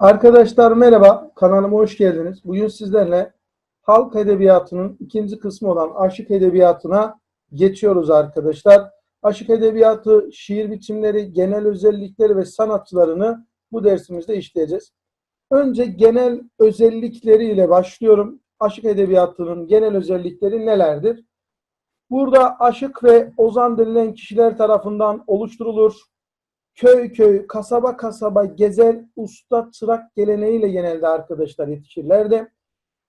Arkadaşlar merhaba, kanalıma hoş geldiniz. Bugün sizlerle halk edebiyatının ikinci kısmı olan aşık edebiyatına geçiyoruz arkadaşlar. Aşık edebiyatı, şiir biçimleri, genel özellikleri ve sanatçılarını bu dersimizde işleyeceğiz. Önce genel özellikleriyle başlıyorum. Aşık edebiyatının genel özellikleri nelerdir? Burada aşık ve ozan denilen kişiler tarafından oluşturulur köy köy, kasaba kasaba gezer usta çırak geleneğiyle genelde arkadaşlar yetişirlerdi.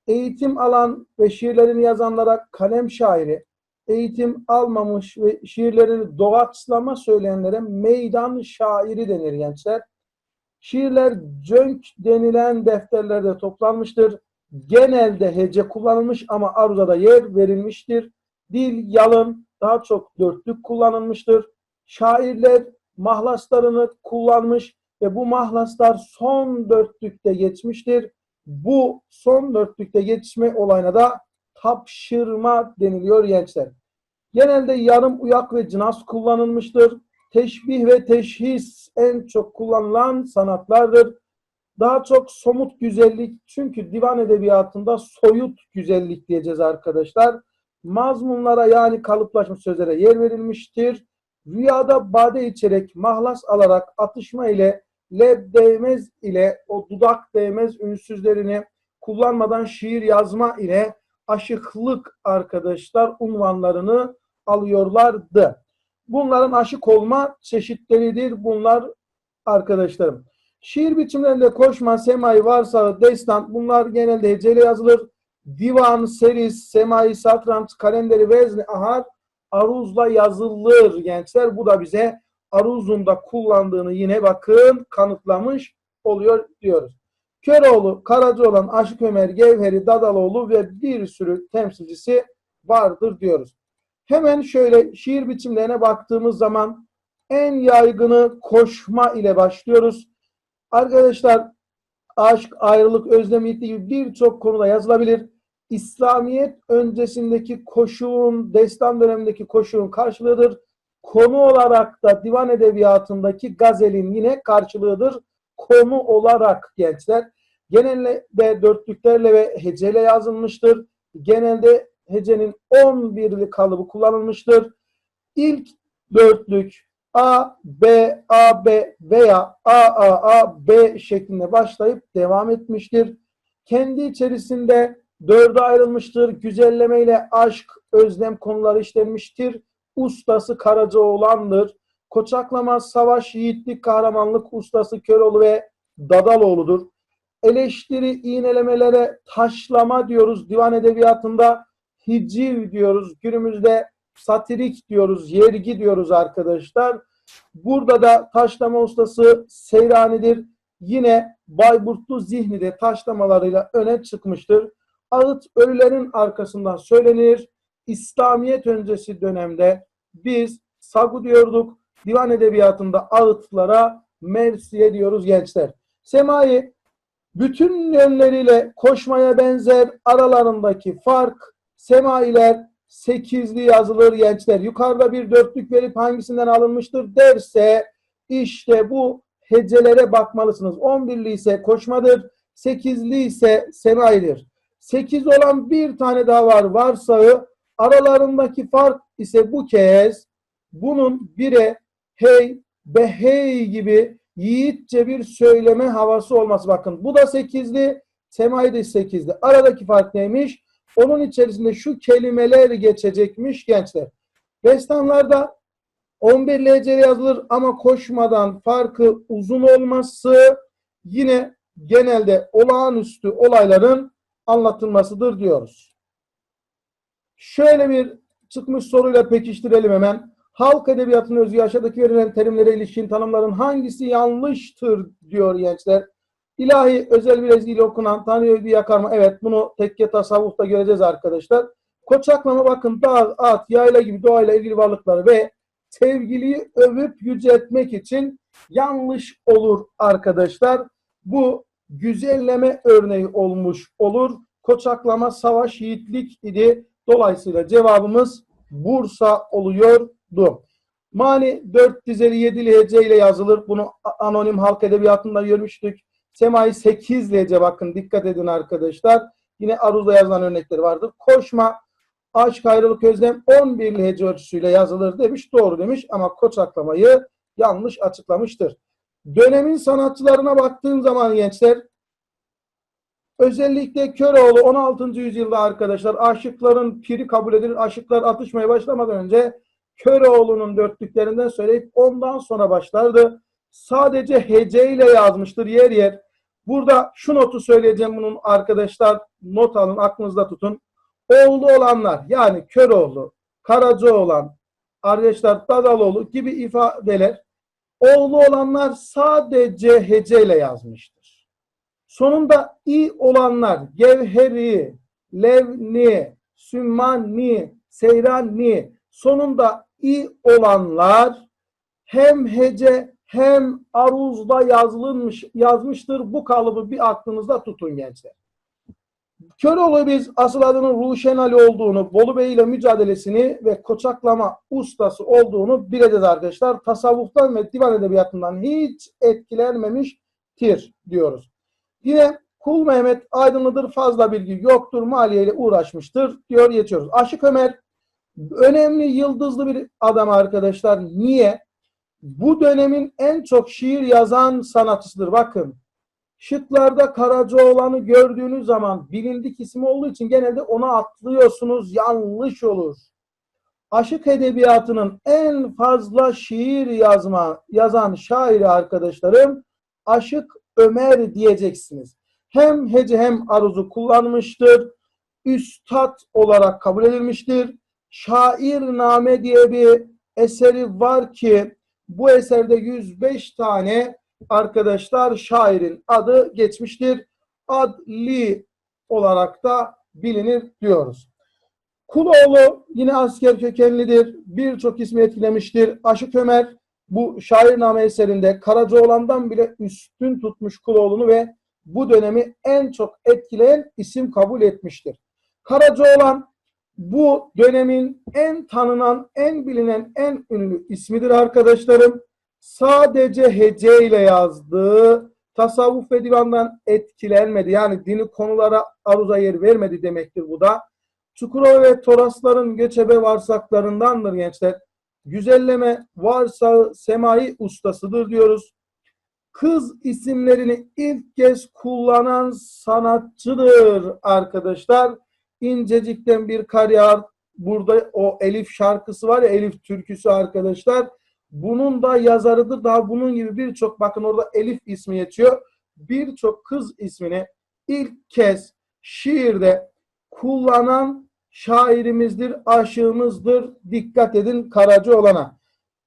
Eğitim alan ve şiirlerini yazanlara kalem şairi, eğitim almamış ve şiirlerini doğaçlama söyleyenlere meydan şairi denir gençler. Şiirler cönk denilen defterlerde toplanmıştır. Genelde hece kullanılmış ama aruzada yer verilmiştir. Dil yalın, daha çok dörtlük kullanılmıştır. Şairler mahlaslarını kullanmış ve bu mahlaslar son dörtlükte geçmiştir. Bu son dörtlükte geçme olayına da tapşırma deniliyor gençler. Genelde yarım uyak ve cınas kullanılmıştır. Teşbih ve teşhis en çok kullanılan sanatlardır. Daha çok somut güzellik çünkü divan edebiyatında soyut güzellik diyeceğiz arkadaşlar. Mazmunlara yani kalıplaşmış sözlere yer verilmiştir Rüyada bade içerek mahlas alarak atışma ile leb değmez ile o dudak değmez ünsüzlerini kullanmadan şiir yazma ile aşıklık arkadaşlar unvanlarını alıyorlardı. Bunların aşık olma çeşitleridir bunlar arkadaşlarım. Şiir biçimlerinde koşma, semai, varsa, destan bunlar genelde heceyle yazılır. Divan, seris, semai, satranç, kalenderi, vezni, ahar aruzla yazılır gençler. Bu da bize aruzunda kullandığını yine bakın kanıtlamış oluyor diyoruz. Köroğlu, Karacaoğlan, Aşık Ömer, Gevheri, Dadaloğlu ve bir sürü temsilcisi vardır diyoruz. Hemen şöyle şiir biçimlerine baktığımız zaman en yaygını koşma ile başlıyoruz. Arkadaşlar aşk, ayrılık, özlem gibi birçok konuda yazılabilir. İslamiyet öncesindeki koşuğun, destan dönemindeki koşuğun karşılığıdır. Konu olarak da divan edebiyatındaki gazelin yine karşılığıdır. Konu olarak gençler. Genelde dörtlüklerle ve heceyle yazılmıştır. Genelde hecenin 11'li kalıbı kullanılmıştır. İlk dörtlük A, B, A, B veya A, A, A, B şeklinde başlayıp devam etmiştir. Kendi içerisinde Dörde ayrılmıştır. Güzelleme ile aşk, özlem konuları işlenmiştir. Ustası Karacaoğlan'dır. Koçaklama, savaş, yiğitlik, kahramanlık ustası Köroğlu ve Dadaloğlu'dur. Eleştiri, iğnelemelere taşlama diyoruz. Divan edebiyatında hiciv diyoruz. Günümüzde satirik diyoruz, yergi diyoruz arkadaşlar. Burada da taşlama ustası Seyrani'dir. Yine Bayburtlu zihni de taşlamalarıyla öne çıkmıştır. Ağıt ölülerin arkasından söylenir. İslamiyet öncesi dönemde biz sagu diyorduk. Divan edebiyatında ağıtlara mersiye diyoruz gençler. Semai bütün yönleriyle koşmaya benzer aralarındaki fark semailer sekizli yazılır gençler. Yukarıda bir dörtlük verip hangisinden alınmıştır derse işte bu hecelere bakmalısınız. 11'li ise koşmadır, sekizli ise semaidir. 8 olan bir tane daha var varsağı aralarındaki fark ise bu kez bunun bire hey be hey gibi yiğitçe bir söyleme havası olması. Bakın bu da 8'li Semai de 8'li. Aradaki fark neymiş? Onun içerisinde şu kelimeler geçecekmiş gençler. Destanlarda 11 LC'li yazılır ama koşmadan farkı uzun olması yine genelde olağanüstü olayların anlatılmasıdır diyoruz. Şöyle bir çıkmış soruyla pekiştirelim hemen. Halk edebiyatının özgü aşağıdaki verilen terimlere ilişkin tanımların hangisi yanlıştır diyor gençler. İlahi özel bir ezgiyle okunan Tanrı övgü yakarma. Evet bunu tekke tasavvufta göreceğiz arkadaşlar. Koçaklama bakın dağ, at, yayla gibi doğayla ilgili varlıkları ve sevgiliyi övüp yüceltmek için yanlış olur arkadaşlar. Bu güzelleme örneği olmuş olur. Koçaklama savaş yiğitlik idi. Dolayısıyla cevabımız Bursa oluyordu. Mani dört dizeli yedili hece ile yazılır. Bunu anonim halk edebiyatında görmüştük. Semai 8 lece bakın dikkat edin arkadaşlar. Yine aruzda yazılan örnekleri vardır. Koşma, aşk, ayrılık, özlem 11 hece ölçüsüyle yazılır demiş. Doğru demiş ama koçaklamayı yanlış açıklamıştır. Dönemin sanatçılarına baktığın zaman gençler özellikle Köroğlu 16. yüzyılda arkadaşlar aşıkların piri kabul edilir. Aşıklar atışmaya başlamadan önce Köroğlu'nun dörtlüklerinden söyleyip ondan sonra başlardı. Sadece heceyle yazmıştır yer yer. Burada şu notu söyleyeceğim bunun arkadaşlar not alın aklınızda tutun. Oğlu olanlar yani Köroğlu, Karacaoğlan, arkadaşlar Dadaloğlu gibi ifadeler oğlu olanlar sadece heceyle yazmıştır. Sonunda i olanlar gevheri, levni, sümmanni, seyranni sonunda i olanlar hem hece hem aruzda yazılmış yazmıştır. Bu kalıbı bir aklınızda tutun gençler. Köroğlu biz asıl adının Ruşen Ali olduğunu, Bolu Bey ile mücadelesini ve koçaklama ustası olduğunu bileceğiz arkadaşlar. Tasavvuftan ve divan edebiyatından hiç etkilenmemiştir diyoruz. Yine Kul Mehmet Aydınlıdır fazla bilgi yoktur maliyeyle uğraşmıştır diyor geçiyoruz. Aşık Ömer önemli yıldızlı bir adam arkadaşlar. Niye? Bu dönemin en çok şiir yazan sanatçısıdır. Bakın şıklarda Karacaoğlan'ı gördüğünüz zaman bilindik ismi olduğu için genelde ona atlıyorsunuz. Yanlış olur. Aşık edebiyatının en fazla şiir yazma yazan şairi arkadaşlarım Aşık Ömer diyeceksiniz. Hem hece hem aruzu kullanmıştır. Üstad olarak kabul edilmiştir. Şairname diye bir eseri var ki bu eserde 105 tane arkadaşlar şairin adı geçmiştir. Adli olarak da bilinir diyoruz. Kuloğlu yine asker kökenlidir. Birçok ismi etkilemiştir. Aşık Ömer bu şairname eserinde Karacaoğlan'dan bile üstün tutmuş Kuloğlu'nu ve bu dönemi en çok etkileyen isim kabul etmiştir. Karacaoğlan bu dönemin en tanınan, en bilinen, en ünlü ismidir arkadaşlarım. Sadece hece ile yazdığı tasavvuf ve divandan etkilenmedi. Yani dini konulara aruza yer vermedi demektir bu da. Çukurova ve Torasların göçebe varsaklarındandır gençler. Güzelleme varsa semai ustasıdır diyoruz. Kız isimlerini ilk kez kullanan sanatçıdır arkadaşlar. İncecikten bir kar yağar. Burada o Elif şarkısı var ya Elif türküsü arkadaşlar. Bunun da yazarıdır. Daha bunun gibi birçok bakın orada Elif ismi geçiyor. Birçok kız ismini ilk kez şiirde kullanan şairimizdir, aşığımızdır. Dikkat edin Karacaoğlan'a.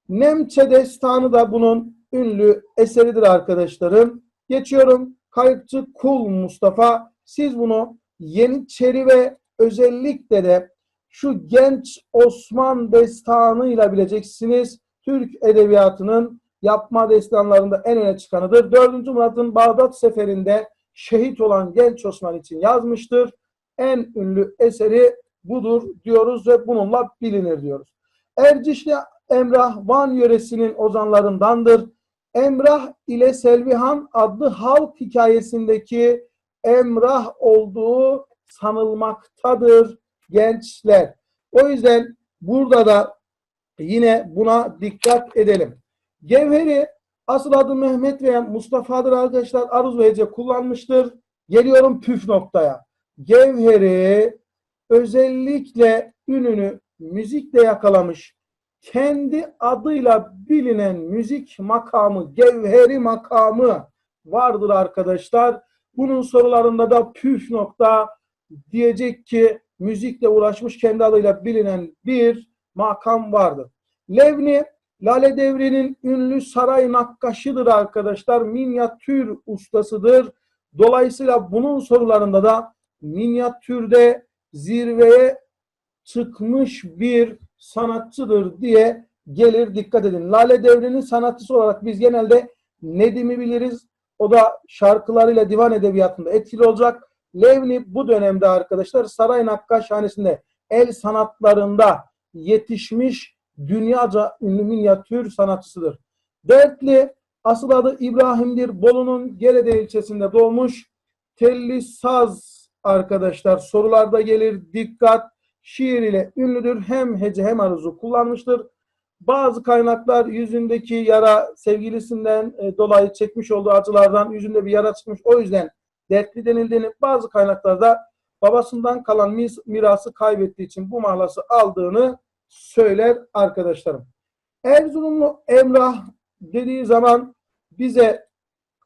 Nemçe Destanı da bunun ünlü eseridir arkadaşlarım. Geçiyorum. Kayıkçı Kul Mustafa. Siz bunu Yeniçeri ve özellikle de şu genç Osman destanıyla bileceksiniz. Türk edebiyatının yapma destanlarında en öne çıkanıdır. 4. Murat'ın Bağdat seferinde şehit olan genç Osman için yazmıştır. En ünlü eseri budur diyoruz ve bununla bilinir diyoruz. Ercişli Emrah Van yöresinin ozanlarındandır. Emrah ile Selvihan adlı halk hikayesindeki Emrah olduğu sanılmaktadır gençler. O yüzden burada da yine buna dikkat edelim. Gevheri asıl adı Mehmet veya Mustafa'dır arkadaşlar. Aruz ve hece kullanmıştır. Geliyorum püf noktaya. Gevheri özellikle ününü müzikle yakalamış. Kendi adıyla bilinen müzik makamı, gevheri makamı vardır arkadaşlar. Bunun sorularında da püf nokta diyecek ki müzikle uğraşmış kendi adıyla bilinen bir makam vardır. Levni Lale Devri'nin ünlü saray nakkaşıdır arkadaşlar. Minyatür ustasıdır. Dolayısıyla bunun sorularında da minyatürde zirveye çıkmış bir sanatçıdır diye gelir. Dikkat edin. Lale Devri'nin sanatçısı olarak biz genelde Nedim'i biliriz. O da şarkılarıyla divan edebiyatında etkili olacak. Levni bu dönemde arkadaşlar Saray Nakkaşhanesi'nde el sanatlarında yetişmiş dünyaca ünlü minyatür sanatçısıdır. Dertli Asıl adı İbrahim'dir. Bolu'nun Gerede ilçesinde doğmuş. Telli saz arkadaşlar. Sorularda gelir. Dikkat. Şiir ile ünlüdür. Hem hece hem arzu kullanmıştır. Bazı kaynaklar yüzündeki yara sevgilisinden e, dolayı çekmiş olduğu acılardan yüzünde bir yara çıkmış. O yüzden dertli denildiğini bazı kaynaklarda babasından kalan mirası kaybettiği için bu mahlası aldığını söyler arkadaşlarım. Erzurumlu Emrah dediği zaman bize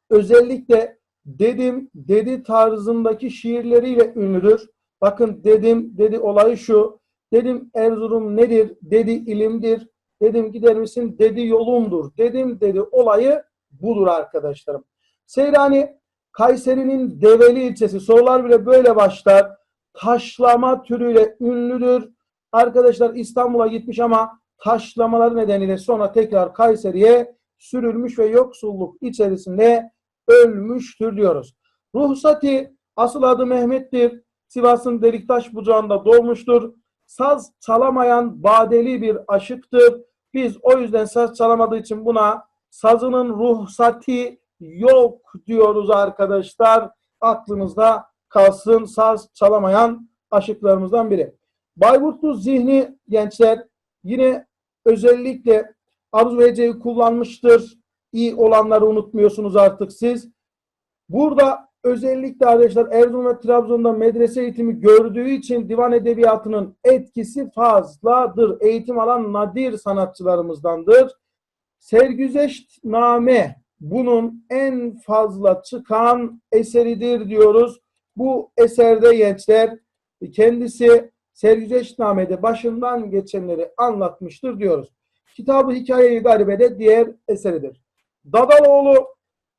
özellikle dedim dedi tarzındaki şiirleriyle ünlüdür. Bakın dedim dedi olayı şu. Dedim Erzurum nedir? Dedi ilimdir. Dedim gider misin? Dedi yolumdur. Dedim dedi olayı budur arkadaşlarım. Seyrani Kayseri'nin Develi ilçesi. Sorular bile böyle başlar. Taşlama türüyle ünlüdür. Arkadaşlar İstanbul'a gitmiş ama taşlamaları nedeniyle sonra tekrar Kayseri'ye sürülmüş ve yoksulluk içerisinde ölmüştür diyoruz. Ruhsati asıl adı Mehmet'tir. Sivas'ın Deliktaş bucağında doğmuştur. Saz çalamayan badeli bir aşıktır. Biz o yüzden saz çalamadığı için buna sazının ruhsati yok diyoruz arkadaşlar. Aklınızda kalsın saz çalamayan aşıklarımızdan biri. Bayburtlu zihni gençler yine özellikle aruz ve heceyi kullanmıştır. İyi olanları unutmuyorsunuz artık siz. Burada özellikle arkadaşlar Erzurum ve Trabzon'da medrese eğitimi gördüğü için divan edebiyatının etkisi fazladır. Eğitim alan nadir sanatçılarımızdandır. Sergüzeştname bunun en fazla çıkan eseridir diyoruz. Bu eserde gençler kendisi Sergüzeştname'de başından geçenleri anlatmıştır diyoruz. Kitabı Hikaye-i Garibe'de diğer eseridir. Dadaloğlu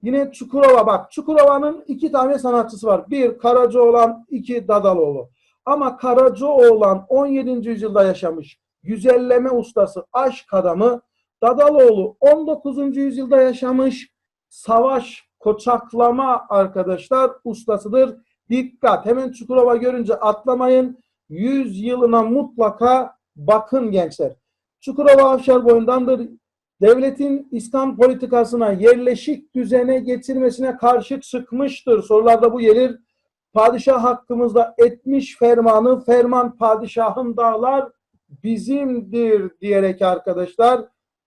yine Çukurova bak Çukurova'nın iki tane sanatçısı var. Bir Karacaoğlan, iki Dadaloğlu. Ama Karacaoğlan 17. yüzyılda yaşamış. Güzelleme ustası, aşk adamı. Dadaloğlu 19. yüzyılda yaşamış. Savaş, koçaklama arkadaşlar ustasıdır. Dikkat hemen Çukurova görünce atlamayın. 100 yılına mutlaka bakın gençler. Çukurova Afşar boyundandır. Devletin İslam politikasına yerleşik düzene getirmesine karşı çıkmıştır. Sorularda bu gelir. Padişah hakkımızda etmiş fermanı, ferman padişahın dağlar bizimdir diyerek arkadaşlar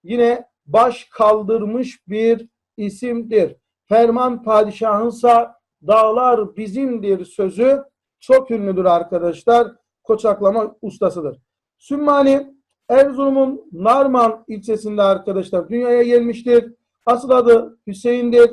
yine baş kaldırmış bir isimdir. Ferman padişahınsa dağlar bizimdir sözü çok ünlüdür arkadaşlar. Koçaklama ustasıdır. Sümmani Erzurum'un Narman ilçesinde arkadaşlar dünyaya gelmiştir. Asıl adı Hüseyin'dir.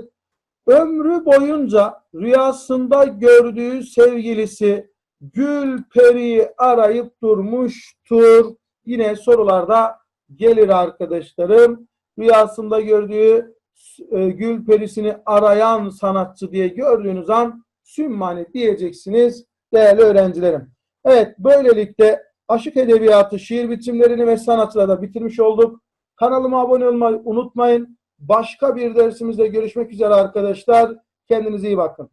Ömrü boyunca rüyasında gördüğü sevgilisi Gülperi'yi arayıp durmuştur. Yine sorularda gelir arkadaşlarım. Rüyasında gördüğü e, Gülperi'sini arayan sanatçı diye gördüğünüz an Sümmani diyeceksiniz değerli öğrencilerim. Evet böylelikle aşık edebiyatı, şiir biçimlerini ve sanatıyla da bitirmiş olduk. Kanalıma abone olmayı unutmayın. Başka bir dersimizde görüşmek üzere arkadaşlar. Kendinize iyi bakın.